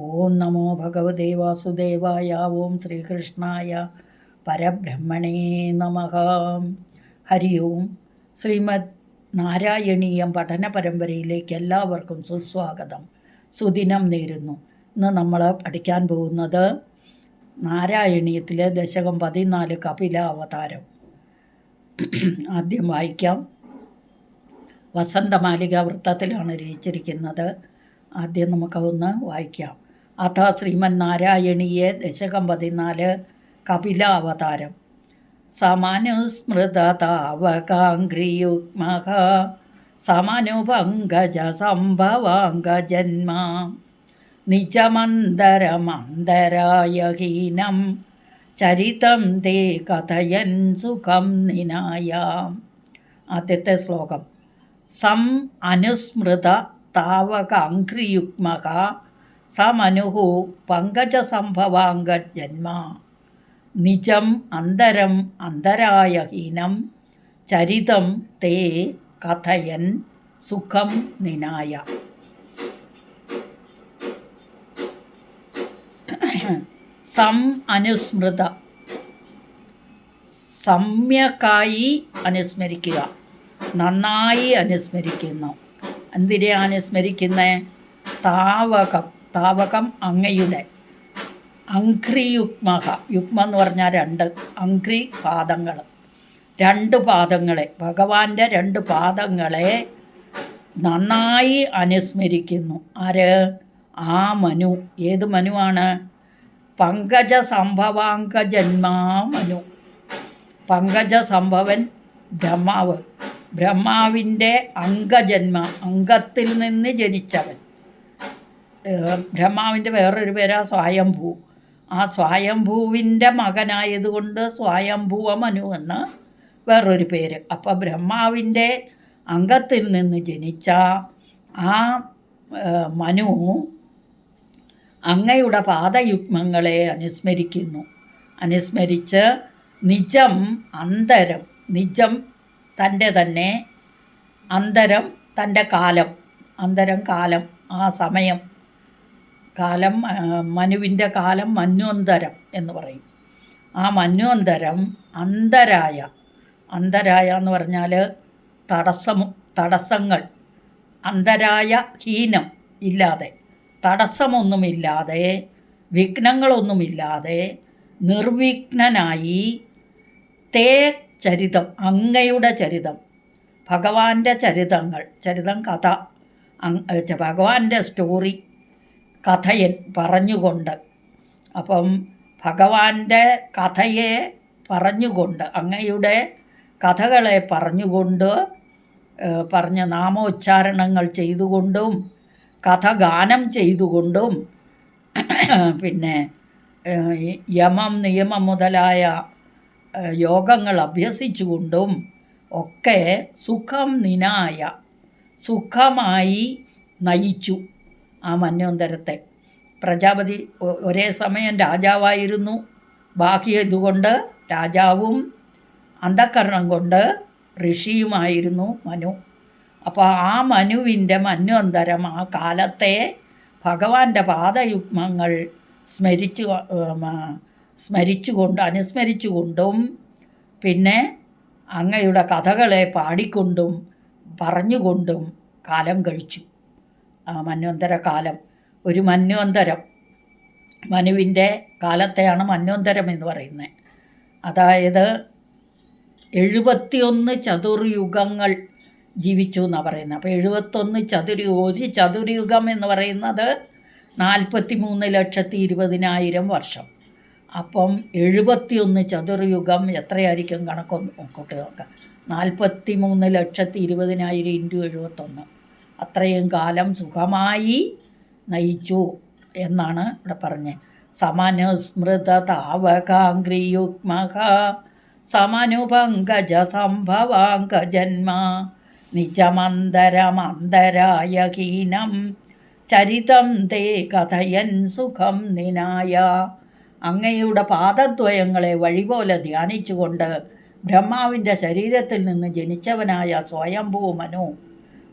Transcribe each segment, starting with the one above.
ഓം നമോ ഭഗവതേ വാസുദേവായ ഓം ശ്രീകൃഷ്ണായ പരബ്രഹ്മണേ നമ. ഹരി ഓം. ശ്രീമദ് നാരായണീയം പഠന പരമ്പരയിലേക്ക് എല്ലാവർക്കും സുസ്വാഗതം. സുദിനം നേരുന്നു. ഇന്ന് നമ്മൾ പഠിക്കാൻ പോകുന്നത് നാരായണീയത്തിലെ ദശകം പതിനാല് കപില അവതാരം ആദ്യം വായിക്കാം. വസന്തമാലിക വൃത്തത്തിലാണ് രചിച്ചിരിക്കുന്നത്. ആദ്യം നമുക്കതൊന്ന് വായിക്കാം. അഥ ശ്രീമൻ നാരായണീയ ദശകം പതിനാല് കപിലാവതാരം. അവതാരം സമനുസ്മൃത താവകാംഗ്രിയുഗ്മഹ സമനുപങ്കജ സംഭവാംഗജന്മ നിജമന്തരമന്തരായഹീനം ചരിതം തേ കഥയൻ സുഖം നിനായാം. ആദ്യത്തെ ശ്ലോകം. സം അനുസ്മൃത താവക അങ്ക്രിയുഗ്മക സമനുഹു പങ്കജസംഭവാംഗജന്മ. നിജം അന്തരം അന്തരായഹീനം ചരിതം തേ കഥയൻ സുഖം നിനായ. സം അനുസ്മൃത. സമ്യക്കായി അനുസ്മരിക്കുക. നന്നായി അനുസ്മരിക്കുന്നു. എന്തിനെയാണ് സ്മരിക്കുന്നത് താവകം. താവകം അങ്ങയുടെ. അങ്ക്രി യുഗ്മഹ. യുഗ്മ എന്ന് പറഞ്ഞാൽ രണ്ട് അങ്ക്രി പാദങ്ങൾ. രണ്ട് പാദങ്ങളെ ഭഗവാന്റെ രണ്ട് പാദങ്ങളെ നന്നായി അനുസ്മരിക്കുന്നു. ആര്? ആ മനു. ഏത് മനുവാണ്? പങ്കജ സംഭവാങ്ക ജന്മാ മനു. പങ്കജ സംഭവൻ ബ്രഹ്മാവ്. ബ്രഹ്മാവിന്റെ അംഗജന്മ അംഗത്തിൽ നിന്ന് ജനിച്ചവൻ. ബ്രഹ്മാവിന്റെ വേറൊരു പേരാ സ്വയംഭൂ. ആ സ്വയംഭൂവിന്റെ മകനായതുകൊണ്ട് സ്വയംഭൂവ മനു എന്ന് വേറൊരു പേര്. അപ്പോൾ ബ്രഹ്മാവിന്റെ അംഗത്തിൽ നിന്ന് ജനിച്ച ആ മനു അങ്ങയുടെ പാദയുഗ്മങ്ങളെ അനുസ്മരിക്കുന്നു. അനുസ്മരിച്ച് നിജം അന്തരം നിജം തന്റെ തന്നെ അന്തരം തന്റെ കാലം അന്തരം കാലം ആ സമയം കാലം മനുവിന്റെ കാലം മന്വന്തരം എന്ന് പറയും. ആ മന്വന്തരം അന്തരായ അന്തരായ എന്ന് പറഞ്ഞാൽ തടസ്സം തടസ്സങ്ങൾ അന്തരായ ഹീനം ഇല്ലാതെ തടസ്സമൊന്നുമില്ലാതെ വിഘ്നങ്ങളൊന്നുമില്ലാതെ നിർവിഘ്നനായി തേ ചരിതം അങ്ങയുടെ ചരിതം ഭഗവാന്റെ ചരിതങ്ങൾ ചരിതം കഥ ഭഗവാന്റെ സ്റ്റോറി കഥയൻ പറഞ്ഞുകൊണ്ട്. അപ്പം ഭഗവാന്റെ കഥയെ പറഞ്ഞുകൊണ്ട് അങ്ങയുടെ കഥകളെ പറഞ്ഞുകൊണ്ട് പറഞ്ഞ നാമോച്ചാരണങ്ങൾ ചെയ്തുകൊണ്ടും കഥ ഗാനം ചെയ്തുകൊണ്ടും പിന്നെ യമം നിയമം മുതലായ യോഗങ്ങൾ അഭ്യസിച്ചുകൊണ്ടും ഒക്കെ സുഖം നിനായ സുഖമായി നയിച്ചു. ആ മന്യോന്തരത്തെ. പ്രജാപതി ഒരേ സമയം രാജാവായിരുന്നു. ബാഹ്യ ഇതുകൊണ്ട് രാജാവും അന്ധക്കരണം കൊണ്ട് ഋഷിയുമായിരുന്നു മനു. അപ്പോൾ ആ മനുവിന്റെ മന്വന്തരം ആ കാലത്തെ ഭഗവാന്റെ പാദയുഗ്മങ്ങൾ സ്മരിച്ചു സ്മരിച്ചുകൊണ്ട് അനുസ്മരിച്ചുകൊണ്ടും പിന്നെ അങ്ങയുടെ കഥകളെ പാടിക്കൊണ്ടും പറഞ്ഞുകൊണ്ടും കാലം കഴിച്ചു. ആ മന്വന്തര കാലം. ഒരു മന്വന്തരം. മനുവിന്റെ കാലത്തെയാണ് മന്വന്തരം എന്ന് പറയുന്നത്. അതായത് എഴുപത്തിയൊന്ന് ചതുർയുഗങ്ങൾ ജീവിച്ചു എന്നാണ് പറയുന്നത്. അപ്പോൾ എഴുപത്തൊന്ന് ചതുർ ഒരു ചതുർയുഗം എന്ന് പറയുന്നത് നാൽപ്പത്തി മൂന്ന് ലക്ഷത്തി ഇരുപതിനായിരം വർഷം. അപ്പം എഴുപത്തിയൊന്ന് ചതുർയുഗം എത്രയായിരിക്കും കണക്കൊന്ന് കൂട്ടി നോക്കാം നാൽപ്പത്തി മൂന്ന് ലക്ഷത്തി ഇരുപതിനായിരം ഇന്റു എഴുപത്തൊന്ന്. അത്രയും കാലം സുഖമായി നയിച്ചു എന്നാണ് ഇവിടെ പറഞ്ഞത് സമനുസ്മൃത താവകാംഗ്രിയുഗ്മഹ സമനുപങ്കജ സംഭവാങ്കജന്മ നിജമന്തരമന്തരായ ഹീനം ചരിതം തേ കഥയൻ സുഖം നിനായ. അങ്ങയുടെ പാദദ്വയങ്ങളെ വഴിപോലെ ധ്യാനിച്ചുകൊണ്ട് ബ്രഹ്മാവിന്റെ ശരീരത്തിൽ നിന്ന് ജനിച്ചവനായ സ്വയംഭൂ മനു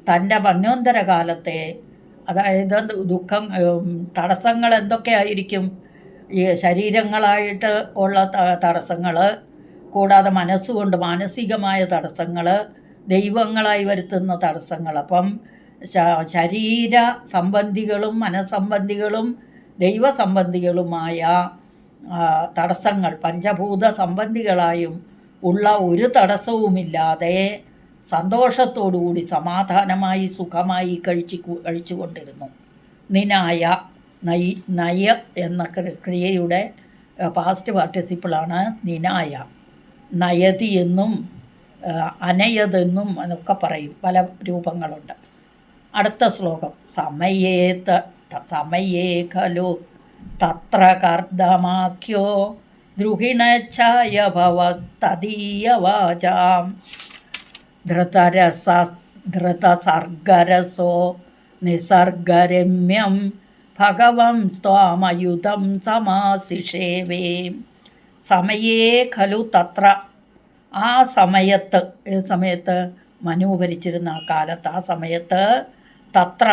തന്റെ മന്യോന്തര കാലത്തെ അതായത് ദുഃഖം തടസ്സങ്ങൾ എന്തൊക്കെയായിരിക്കും? ഈ ശരീരങ്ങളായിട്ട് ഉള്ള തടസ്സങ്ങൾ കൂടാതെ മനസ്സുകൊണ്ട് മാനസികമായ തടസ്സങ്ങൾ ദൈവങ്ങളായി വരുത്തുന്ന തടസ്സങ്ങൾ അപ്പം ശരീര സംബന്ധികളും മനസ്സംബന്ധികളും ദൈവസംബന്ധികളുമായ തടസ്സങ്ങൾ പഞ്ചഭൂത സംബന്ധികളായും ഉള്ള ഒരു തടസ്സവുമില്ലാതെ സന്തോഷത്തോടുകൂടി സമാധാനമായി സുഖമായി കഴിച്ചു കഴിച്ചുകൊണ്ടിരുന്നു. നിനായ നൈ നയ എന്ന ക്രിയയുടെ പാസ്റ്റ് പാർട്ടിസിപ്പിളാണ് നിനായ. നയതി എന്നും അനയതെന്നും എന്നൊക്കെ പറയും. പല രൂപങ്ങളുണ്ട്. അടുത്ത ശ്ലോകം. സമയേത സമയേ ഖലു തത്ര കർദ്ദമാഖ്യോ തദീയ ഭവത്തദീയവാചാം ധൃതസർഗരസോ നിസർഗരമ്യം ഭഗവം സ്വാമയുധം സമാസിഷേവേ. സമയേ ഖലു തത്ര. ആ സമയത്ത് ഏത് സമയത്ത്? മനു ഭരിച്ചിരുന്ന ആ കാലത്ത്. ആ സമയത്ത് തത്ര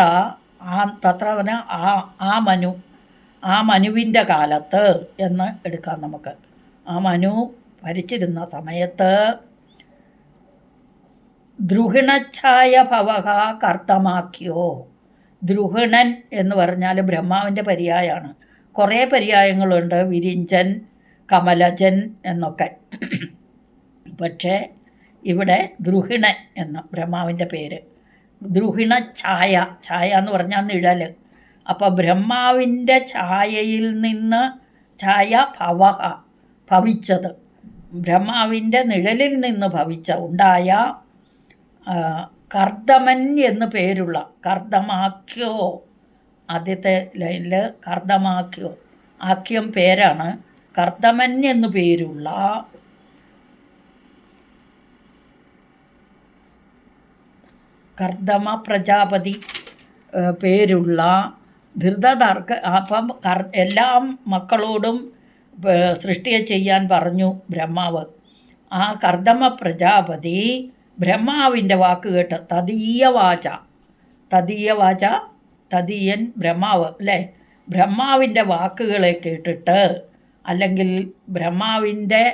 ആ തത്ര ആ ആ മനു ആ മനുവിന്റെ കാലത്ത് എന്ന് എടുക്കാം നമുക്ക്. ആ മനു ഭരിച്ചിരുന്ന സമയത്ത് ദ്രുഹിണച്ഛായ ഭവഹ കർത്തമാക്കിയോ? ദ്രുഹിണൻ എന്ന് പറഞ്ഞാൽ ബ്രഹ്മാവിന്റെ പര്യായമാണ് കുറേ പര്യായങ്ങളുണ്ട്. വിരിഞ്ചൻ കമലജൻ എന്നൊക്കെ. പക്ഷേ ഇവിടെ ദ്രുഹിണൻ എന്ന ബ്രഹ്മാവിന്റെ പേര്. ദ്രുഹിണ ഛായ ഛായ എന്ന് പറഞ്ഞാൽ നിഴൽ. അപ്പോൾ ബ്രഹ്മാവിന്റെ ഛായയിൽ നിന്ന് ഛായ ഭവഹ ഭവിച്ചത്. ബ്രഹ്മാവിന്റെ നിഴലിൽ നിന്ന് ഭവിച്ച ഉണ്ടായ കർദമൻ എന്ന് പേരുള്ള കർദമാക്യോ ആദ്യത്തെ ലൈനിൽ കർദമാക്യോ ആക്യം പേരാണ്. കർദമൻ എന്ന് പേരുള്ള കർദമ പ്രജാപതി പേരുള്ള ധൃതതർക്ക അപ്പം കർ എല്ലാ മക്കളോടും സൃഷ്ടിയെ ചെയ്യാൻ പറഞ്ഞു ബ്രഹ്മാവ്. ആ കർദമ പ്രജാപതി ബ്രഹ്മാവിന്റെ വാക്ക് കേട്ട് തദീയ വാച. തദീയ വാച തദീയൻ ബ്രഹ്മാവ് അല്ലേ? ബ്രഹ്മാവിന്റെ വാക്കുകളെ കേട്ടിട്ട് അല്ലെങ്കിൽ ബ്രഹ്മാവിന്റെ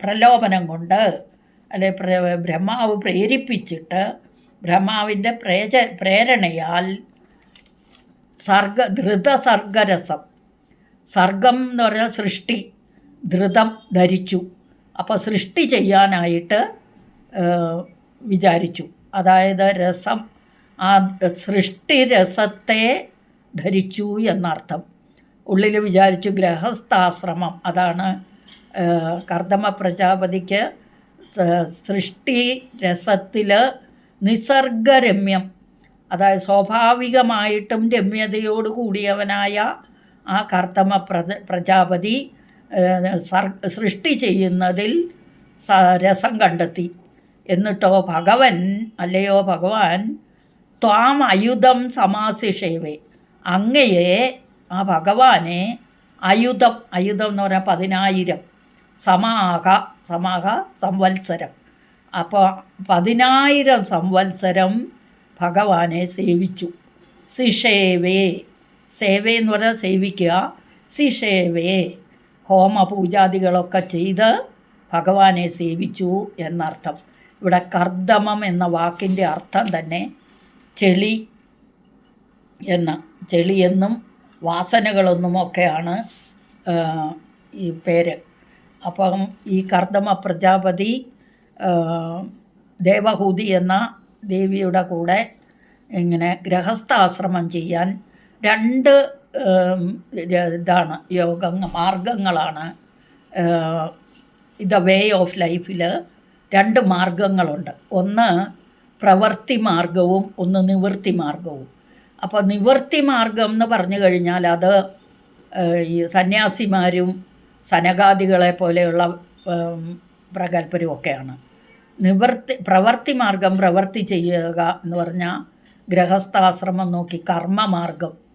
പ്രലോഭനം കൊണ്ട് അല്ലെ ബ്രഹ്മാവ് പ്രേരിപ്പിച്ചിട്ട് ബ്രഹ്മാവിന്റെ പ്രേജ പ്രേരണയാൽ സർഗ ധൃത സർഗരസം സർഗം എന്ന് പറഞ്ഞാൽ സൃഷ്ടി ധൃതം ധരിച്ചു. അപ്പോൾ സൃഷ്ടി ചെയ്യാനായിട്ട് വിചാരിച്ചു. അതായത് രസം ആ സൃഷ്ടി രസത്തെ ധരിച്ചു എന്നർത്ഥം. ഉള്ളിൽ വിചാരിച്ചു ഗ്രഹസ്ഥാശ്രമം അതാണ് കർദമ പ്രജാപതിക്ക് സൃഷ്ടി രസത്തിൽ നിസർഗരമ്യം അതായത് സ്വാഭാവികമായിട്ടും രമ്യതയോട് കൂടിയവനായ ആ കർത്തമ പ്രജാപതി സൃഷ്ടി ചെയ്യുന്നതിൽ രസം കണ്ടെത്തി. എന്നിട്ടോ ഭഗവൻ അല്ലയോ ഭഗവാൻ ത്വാം അയുധം സമാസിഷേവേ. അങ്ങയെ ആ ഭഗവാനെ അയുധം അയുധം എന്ന് പറഞ്ഞാൽ പതിനായിരം. സമാഹ സമാഹ സംവത്സരം. അപ്പോൾ പതിനായിരം സംവത്സരം ഭഗവാനെ സേവിച്ചു. സിഷേവേ. സേവേ എന്ന് പറഞ്ഞാൽ സേവിക്കുക. സിഷേവേ. ഹോമ പൂജാദികളൊക്കെ ചെയ്ത് ഭഗവാനെ സേവിച്ചു എന്നർത്ഥം. ഇവിടെ കർദമം എന്ന വാക്കിന്റെ അർത്ഥം തന്നെ ചെളി എന്ന. ചെളിയെന്നും വാസനകളെന്നുമൊക്കെയാണ് ഈ പേര്. അപ്പം ഈ കർദമ പ്രജാപതി ദേവഹൂതി എന്ന ദേവിയുടെ കൂടെ ഇങ്ങനെ ഗൃഹസ്ഥാശ്രമം ചെയ്യാൻ രണ്ട് ഇതാണ് യോഗ മാർഗങ്ങളാണ്. ദ വേ ഓഫ് ലൈഫിൽ രണ്ട് മാർഗങ്ങളുണ്ട്. ഒന്ന് പ്രവൃത്തി മാർഗവും ഒന്ന് നിവൃത്തി മാർഗവും. അപ്പോൾ നിവൃത്തി മാർഗം എന്ന് പറഞ്ഞു കഴിഞ്ഞാൽ അത് ഈ സന്യാസിമാരും സനകാദികളെ പോലെയുള്ള പ്രഗത്ഭരും ഒക്കെയാണ്. നിവൃത്തി പ്രവർത്തി മാർഗം പ്രവർത്തി ചെയ്യുക എന്ന് പറഞ്ഞാൽ ഗൃഹസ്ഥാശ്രമം നോക്കി കർമ്മമാർഗം.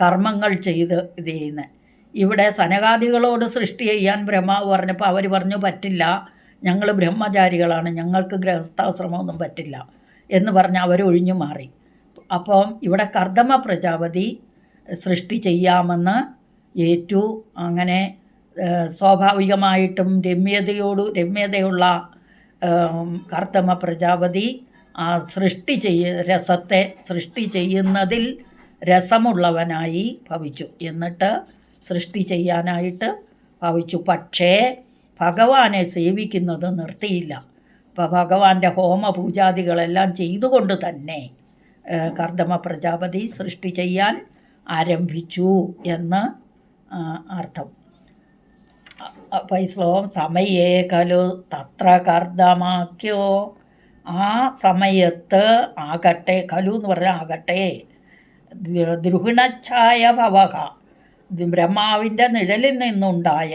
കർമ്മങ്ങൾ ചെയ്ത് ഇത് ചെയ്യുന്നത് ഇവിടെ സനകാദികളോട് സൃഷ്ടി ചെയ്യാൻ ബ്രഹ്മാവ് പറഞ്ഞപ്പോൾ അവർ പറഞ്ഞു പറ്റില്ല. ഞങ്ങൾ ബ്രഹ്മചാരികളാണ്. ഞങ്ങൾക്ക് ഗൃഹസ്ഥാശ്രമമൊന്നും പറ്റില്ല. എന്ന് പറഞ്ഞ് അവർ ഒഴിഞ്ഞു മാറി. അപ്പം ഇവിടെ കർദമ പ്രജാപതി സൃഷ്ടി ചെയ്യാമെന്ന് ഏറ്റു. അങ്ങനെ സ്വാഭാവികമായിട്ടും രമ്യതയോട് രമ്യതയുള്ള കർത്തമ പ്രജാപതി ആ സൃഷ്ടി ചെയ്യ രസത്തെ സൃഷ്ടി ചെയ്യുന്നതിൽ രസമുള്ളവനായി ഭവിച്ചു. എന്നിട്ട് സൃഷ്ടി ചെയ്യാനായിട്ട് ഭവിച്ചു. പക്ഷേ ഭഗവാനെ സേവിക്കുന്നത് നിർത്തിയില്ല. അപ്പോൾ ഭഗവാന്റെ ഹോമ പൂജാദികളെല്ലാം ചെയ്തുകൊണ്ട് തന്നെ കർദമ പ്രജാപതി സൃഷ്ടി ചെയ്യാൻ ആരംഭിച്ചു എന്ന് അർത്ഥം. അപ്പോൾ ഈ ശ്ലോകം സമയേ കലു തത്ര കർദമാക്കിയോ ആ സമയത്ത് ആകട്ടെ കലു എന്ന് പറഞ്ഞാൽ ആകട്ടെ ഭവക ഇത് ബ്രഹ്മാവിന്റെ നിഴലിൽ നിന്നുണ്ടായ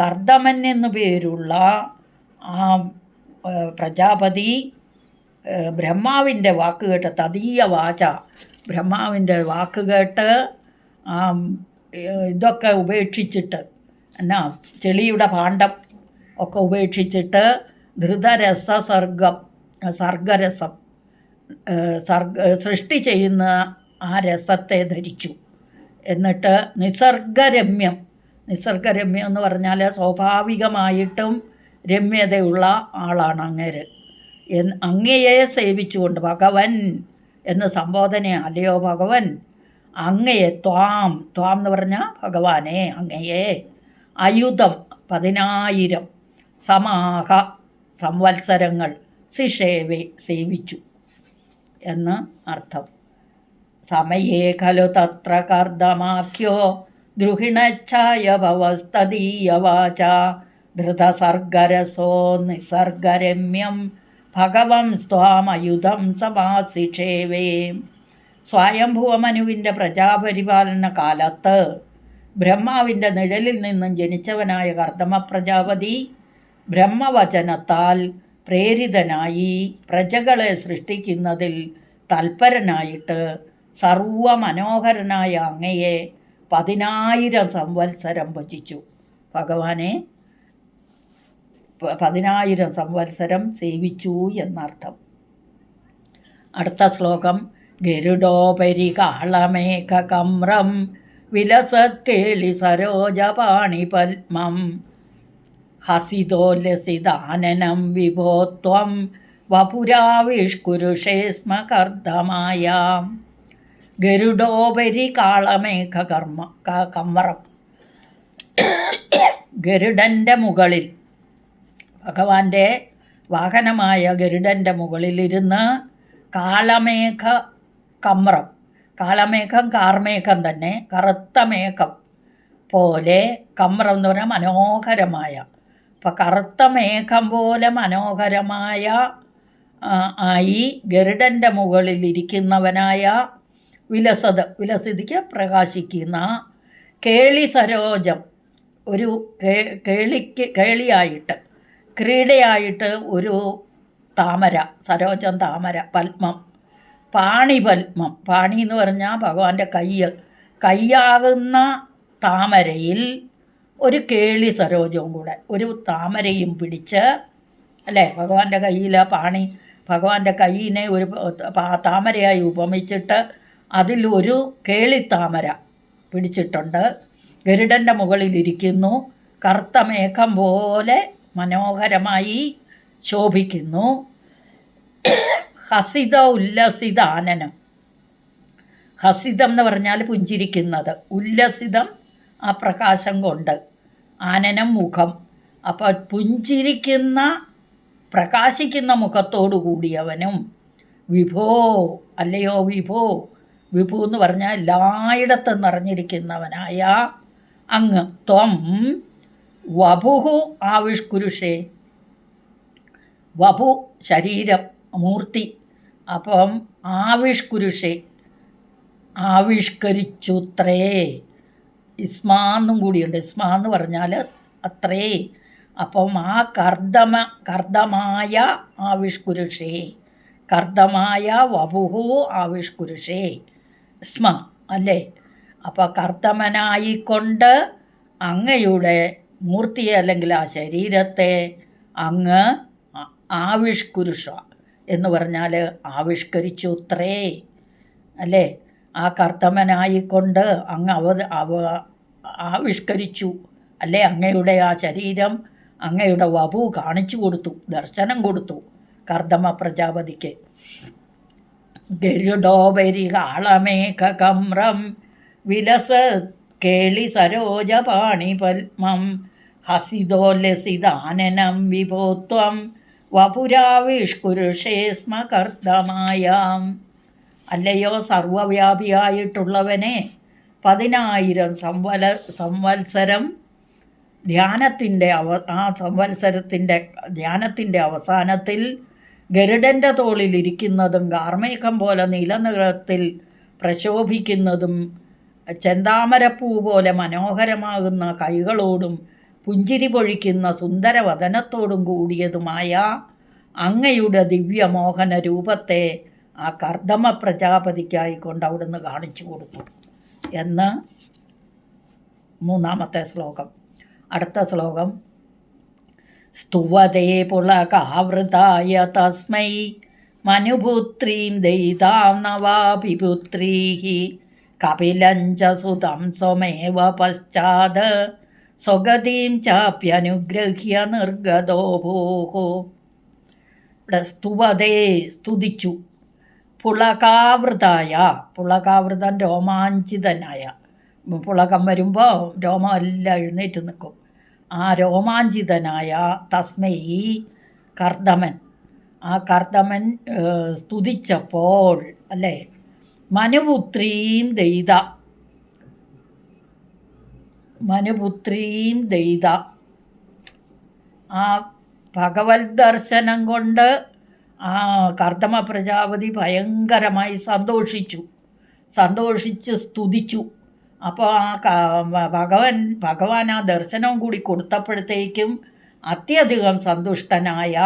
കർദമൻ എന്നു പേരുള്ള ആ പ്രജാപതി ബ്രഹ്മാവിന്റെ വാക്ക് കേട്ട് തദീയ വാച. ബ്രഹ്മാവിന്റെ വാക്ക് കേട്ട് ഇതൊക്കെ ഉപേക്ഷിച്ചിട്ട് എന്നാ ചെളിയുടെ പാണ്ഡം ഒക്കെ ഉപേക്ഷിച്ചിട്ട് ധൃതരസ സർഗം സർഗരസം. സർഗ സൃഷ്ടി ചെയ്യുന്ന ആ രസത്തെ ധരിച്ചു. എന്നിട്ട് നിസർഗരമ്യം നിസർഗരമ്യം എന്ന് പറഞ്ഞാൽ സ്വാഭാവികമായിട്ടും രമ്യതയുള്ള ആളാണ് അങ്ങേര്. അങ്ങയെ സേവിച്ചുകൊണ്ട് ഭഗവൻ എന്ന് സംബോധന അല്ലയോ ഭഗവൻ? അങ്ങയെ ത്വാം ത്വാം എന്ന് പറഞ്ഞാൽ ഭഗവാനെ അങ്ങയെ. അയുധം പതിനായിരം സമാഹ സംവത്സരങ്ങൾ സിഷേവെ സേവിച്ചു. എന്ന് അർത്ഥം. സമയേ ഖലു തത്ര കർദ്ദമാഖ്യോ ദ്രുഹിണച്ഛായ ഭവസ്തദീയ വാച ധൃതസർഗരസോ നിസർഗരമ്യം ഭഗവം സ്വാമയുധം സമാസിഷേവേ സ്വയംഭുവമനുവിന്റെ പ്രജാപരിപാലന കാലത്ത് ബ്രഹ്മാവിന്റെ നിഴലിൽ നിന്നും ജനിച്ചവനായ കർദമ പ്രജാപതി ബ്രഹ്മവചനത്താൽ പ്രേരിതനായി പ്രജകളെ സൃഷ്ടിക്കുന്നതിൽ തൽപരനായിട്ട് സർവമനോഹരനായ അങ്ങയെ പതിനായിരം സംവത്സരം ഭജിച്ചു. ഭഗവാനെ പതിനായിരം സംവത്സരം സേവിച്ചു എന്നർത്ഥം. അടുത്ത ശ്ലോകം ഗരുഡോപരി കാളമേഘകമ്രം വിലസത് കേളി സരോജപാണി പത്മം ഹസിതോല്ലസിതാനനം വിഭോത്വം വപുരാവിഷ്കുരുഷേ സ്മ കർദ്ദമായാം ഗരുഡോപരി കാളമേഘകർമ്മ കർമ്മ കമ്മറം ഗരുഡന്റെ മുകളിൽ ഭഗവാന്റെ വാഹനമായ ഗരുഡന്റെ മുകളിലിരുന്ന് കാളമേഘ കമ്രം കാളമേഘം കാർമേഘം തന്നെ കറുത്ത മേഘം പോലെ കമ്രം എന്ന് പറഞ്ഞാൽ മനോഹരമായ അപ്പം കറുത്ത മേഘം പോലെ മനോഹരമായ ആയി ഗരുഡന്റെ മുകളിൽ ഇരിക്കുന്നവനായ വിലസത വിലസിതിക്ക് പ്രകാശിക്കുന്ന കേളി സരോജം ഒരു കേളിക്ക് കേളിയായിട്ട് ക്രീഡയായിട്ട് ഒരു താമര സരോജം താമര പത്മം പാണിപത്മം. പാണി എന്ന് പറഞ്ഞാൽ ഭഗവാന്റെ കയ്യ്. കയ്യാകുന്ന താമരയിൽ ഒരു കേളി സരോജവും കൂടെ ഒരു താമരയും പിടിച്ച് അല്ലേ? ഭഗവാന്റെ കയ്യിൽ പാണി ഭഗവാന്റെ കയ്യിനെ ഒരു താമരയായി ഉപമിച്ചിട്ട് അതിൽ ഒരു താമര പിടിച്ചിട്ടുണ്ട്. ഗരുഡന്റെ മുകളിലിരിക്കുന്നു കറുത്ത മേഘം പോലെ മനോഹരമായി ശോഭിക്കുന്നു. ഹസിത ഉല്ലസിത ആനനം ഹസിതം എന്ന് പറഞ്ഞാൽ പുഞ്ചിരിക്കുന്നത്. ഉല്ലസിതം ആ പ്രകാശം കൊണ്ട്. ആനനം മുഖം. അപ്പോൾ പുഞ്ചിരിക്കുന്ന പ്രകാശിക്കുന്ന മുഖത്തോടു കൂടിയവനും വിഭോ അല്ലയോ വിഭോ വിഭു എന്ന് പറഞ്ഞാൽ എല്ലായിടത്തും നിറഞ്ഞിരിക്കുന്നവനായ അങ്ങ് ത്വം വപുഹു ആവിഷ്കുരുഷേ. വപു ശരീരം മൂർത്തി. അപ്പം ആവിഷ്കുരുഷേ ആവിഷ്കരിച്ചുത്രേ. ഇസ്മാന്നും കൂടിയുണ്ട്. ഇസ്മാ എന്ന് പറഞ്ഞാൽ അത്രേ. അപ്പം ആ കർദമ കർദമായ ആവിഷ്കുരുഷേ. കർദമായ വപുഹു ആവിഷ്കുരുഷേ. ഇസ്മ അല്ലേ? അപ്പോൾ കർദമനായിക്കൊണ്ട് അങ്ങയുടെ മൂർത്തിയെ അല്ലെങ്കിൽ ആ ശരീരത്തെ അങ്ങ് ആവിഷ്കുരുഷ എന്ന് പറഞ്ഞാൽ ആവിഷ്കരിച്ചു അത്രേ. അല്ലേ? ആ കർത്തമനായിക്കൊണ്ട് അങ്ങ് അവ ആവിഷ്കരിച്ചു. അല്ലേ? അങ്ങയുടെ ആ ശരീരം അങ്ങയുടെ വപു കാണിച്ചു കൊടുത്തു ദർശനം കൊടുത്തു കർദമ പ്രജാപതിക്ക്. ഗരുഡോപരികാളമേഘകമ്രം വിലസ കേളി സരോജപാണി പത്മം ഹസിതോല്ലസിതാനനം വിഭോത്വം വപുരാവിഷ്കുരുഷേ സ്മ കർദ്ദമായാം അല്ലയോ സർവവ്യാപിയായിട്ടുള്ളവനെ? പതിനായിരം സംവല സംവത്സരം ധ്യാനത്തിന്റെ അവ ആ സംവത്സരത്തിന്റെ ധ്യാനത്തിന്റെ അവസാനത്തിൽ ഗരുഡന്റെ തോളിലിരിക്കുന്നതും ഗാർമേഘം പോലെ നീലനിറത്തിൽ പ്രശോഭിക്കുന്നതും ചെന്താമരപ്പൂ പോലെ മനോഹരമാകുന്ന കൈകളോടും പുഞ്ചിരി പൊഴിക്കുന്ന സുന്ദരവദനത്തോടും കൂടിയതുമായ അങ്ങയുടെ ദിവ്യമോഹന രൂപത്തെ ആ കർദമ പ്രജാപതിക്കായി കൊണ്ട് അവിടുന്ന് കാണിച്ചു കൊടുത്തു. എന്ന് മൂന്നാമത്തെ ശ്ലോകം. അടുത്ത ശ്ലോകം. സ്തുവതേ പുളകാവൃതായ തസ്മൈ മനുപുത്രീം ദയിതാം നവാഭിപുത്രീः കപിലഞ്ച സുതം സ്വമേവ പശ്ചാത് സ്വഗതിയും ചാപ്യനുഗ്രഹ്യ നിർഗതോ ഭൂഹോ. ഇവിടെ സ്തുവതേ സ്തുതിച്ചു. പുളകാവൃതായ പുളകാവൃതൻ രോമാഞ്ചിതനായ. പുളകം വരുമ്പോൾ രോമം എല്ലാം എഴുന്നേറ്റ് നിൽക്കും. ആ രോമാഞ്ചിതനായ തസ്മൈ കർദമൻ. ആ കർദമൻ സ്തുതിച്ചപ്പോൾ അല്ലേ? മനുപുത്രീം ദൈത. മനുപുത്രീം ദൈത. ആ ഭഗവത് ദർശനം കൊണ്ട് ആ കർദമ പ്രജാപതി ഭയങ്കരമായി സന്തോഷിച്ചു. സന്തോഷിച്ച് സ്തുതിച്ചു. അപ്പോൾ ആ ഭഗവൻ ഭഗവാൻ ആ ദർശനം കൂടി കൊടുത്തപ്പോഴത്തേക്കും അത്യധികം സന്തുഷ്ടനായ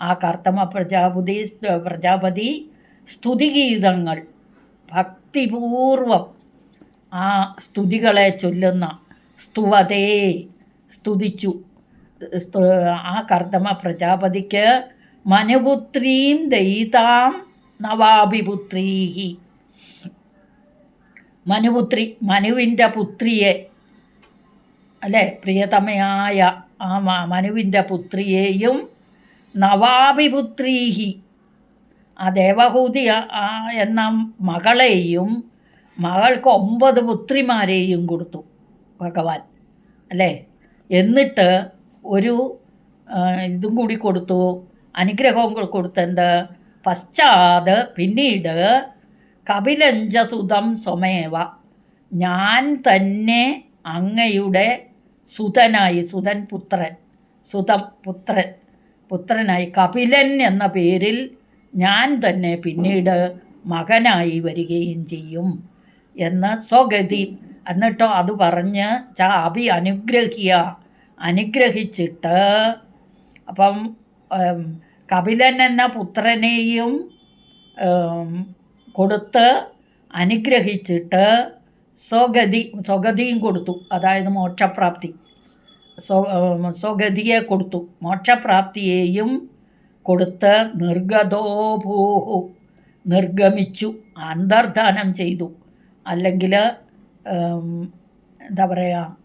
ആ കർത്തമ പ്രജാപതി പ്രജാപതി സ്തുതിഗീതങ്ങൾ ഭക്തിപൂർവം ആ സ്തുതികളെ ചൊല്ലുന്ന സ്തുവതേ സ്തുതിച്ചു. ആ കർത്തമ പ്രജാപതിക്ക് മനുപുത്രീം ദയിതാം നവാഭിപുത്രീഹി. മനുപുത്രി മനുവിന്റെ പുത്രിയെ അല്ലേ? പ്രിയതമയായ ആ മനുവിന്റെ പുത്രിയെയും നവാഭിപുത്രീഹി. ആ ദേവഹൂതി എന്ന മകളെയും മകൾക്ക് ഒമ്പത് പുത്രിമാരെയും കൊടുത്തു ഭഗവാൻ അല്ലേ? എന്നിട്ട് ഒരു ഇതും കൂടി കൊടുത്തു. അനുഗ്രഹവും കൂടി കൊടുത്തെന്ത്? പശ്ചാത് പിന്നീട് കപിലഞ്ചസുതം സ്വമേവ. ഞാൻ തന്നെ അങ്ങയുടെ സുതനായി സുതൻ പുത്രൻ സുതം പുത്രൻ പുത്രനായി കപിലൻ എന്ന പേരിൽ ഞാൻ തന്നെ പിന്നീട് മകനായി വരികയും ചെയ്യും എന്ന് സ്വഗതി. എന്നിട്ടോ അത് പറഞ്ഞ് ചാപി അനുഗ്രഹിയ അനുഗ്രഹിച്ചിട്ട് അപ്പം കപിലൻ എന്ന പുത്രനെയും കൊടുത്ത് അനുഗ്രഹിച്ചിട്ട് സ്വഗതി സ്വഗതിയും കൊടുത്തു. അതായത് മോക്ഷപ്രാപ്തി. സ്വ സ്വഗതിയെ കൊടുത്തു. മോക്ഷപ്രാപ്തിയെയും കൊടുത്ത് നിർഗതോഭൂഹു നിർഗമിച്ചു അന്തർധാനം ചെയ്തു. അല്ലെങ്കിൽ എന്താ പറയുക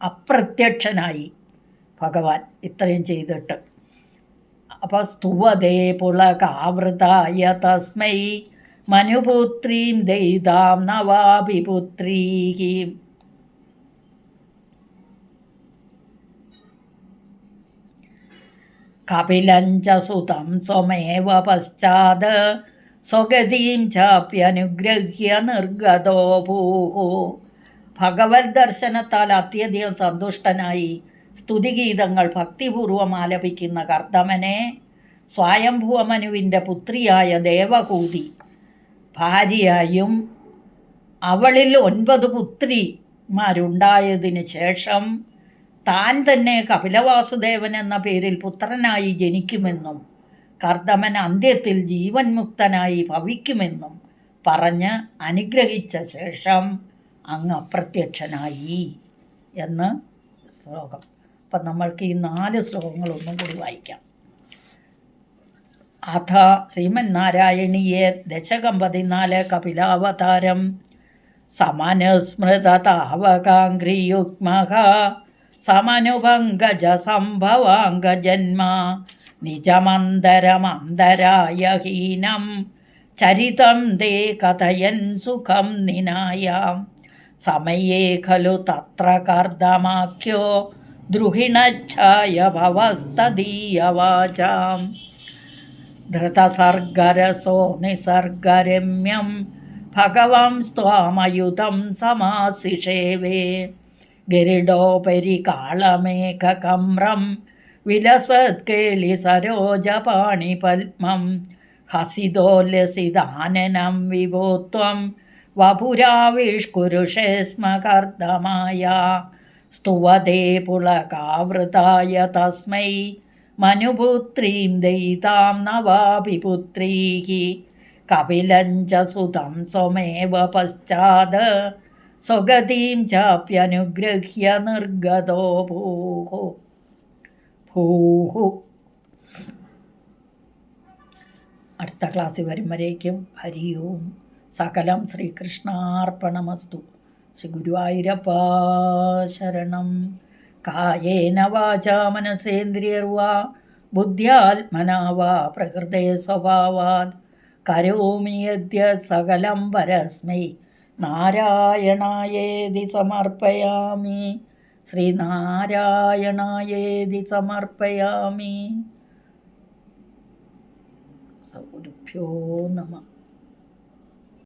അപ്രത്യക്ഷനായി ഭഗവാൻ ഇത്രയും ചെയ്തിട്ട്. അപ്പോൾ സ്തുവതേ പുളകാവൃതായ തസ്മൈ മനുപുത്രീം ദയിതാം നവാഭിപുത്രീം കപിലഞ്ച സുതം സ്വമേവ പശ്ചാത് സ്വഗതിയും ചാപ്യനുഗ്രഹ്യ നിർഗതോ ഭൂഹു. ഭഗവത് ദർശനത്താൽ അത്യധികം സന്തുഷ്ടനായി സ്തുതിഗീതങ്ങൾ ഭക്തിപൂർവം ആലപിക്കുന്ന കർത്തമനെ സ്വയംഭുവമനുവിന്റെ പുത്രിയായ ദേവകൂതി ഭാര്യയായും അവളിൽ ഒൻപത് പുത്രിമാരുണ്ടായതിനു ശേഷം താൻ തന്നെ കപിലവാസുദേവൻ എന്ന പേരിൽ പുത്രനായി ജനിക്കുമെന്നും കർദമൻ അന്ത്യത്തിൽ ജീവൻ മുക്തനായി ഭവിക്കുമെന്നും പറഞ്ഞ് അനുഗ്രഹിച്ച ശേഷം അങ്ങ് അപ്രത്യക്ഷനായി എന്ന് ശ്ലോകം. അപ്പം നമ്മൾക്ക് ഈ നാല് ശ്ലോകങ്ങളൊന്നും കൂടി വായിക്കാം. അഥ ശ്രീമന്നാരായണീയെ ദശകം പതിനാല് കപിലാവതാരം സമനുസ്മൃതതാവകാംഘ്രിയുഗ്മഃ സമനുപങ്കജ സംഭവാംഗജന്മ നിജമന്തരമന്തരായ ചരിതം ദേ കഥയൻ സുഖം നിനായാം സമയേ ഖലു തത്ര കർദ്ദമാഖ്യോ ഭവസ്തദീയവാചാം ധൃതസർഗരസോ നിസർഗരമ്യം ഭഗവം സ്വാമയുതം സമാസിഷേവേ. ഗരുഡോപരി കാളമേഘകമ്രം വിലസത്കേളി സരോജപാണിപത്മം ഹസിതോല്ലസിതാനനം വിഭോത്വം വപുരാവിഷ്കുരുഷേ സ്മ കർദ്ദമായ സ്തുവതേ പുളകാവൃതായ തസ്മൈ. മനുപുത്രീം ദയിതാം നവാഭിപുത്രീः കപിലഞ്ച സുതം സ്വമേവ പശ്ചാത്. സ്വഗതിം ചാപ്യനുഗൃഹ്യ നിർഗതോ ഭൂഹു. ഭൂഹു. അടുത്ത ക്ലാസ്സിൽ വരും വരേക്കും ഹരി ഓം സകലം ശ്രീകൃഷ്ണാർപ്പണമസ്തു. ശ്രീ ഗുരുവായൂരപ്പ ശരണം കായേന വാച മനസേന്ദ്രിയർവാ ബുദ്ധ്യാത്മനാവാ പ്രകൃതേ സ്വഭാവാത്. കരോമി സകലം പരസ്മൈ നാരായണായേതി സമർപ്പയാമി. ശ്രീനാരായണായേതി സമർപ്പയാമി. സൗരുഭ്യോ നമ.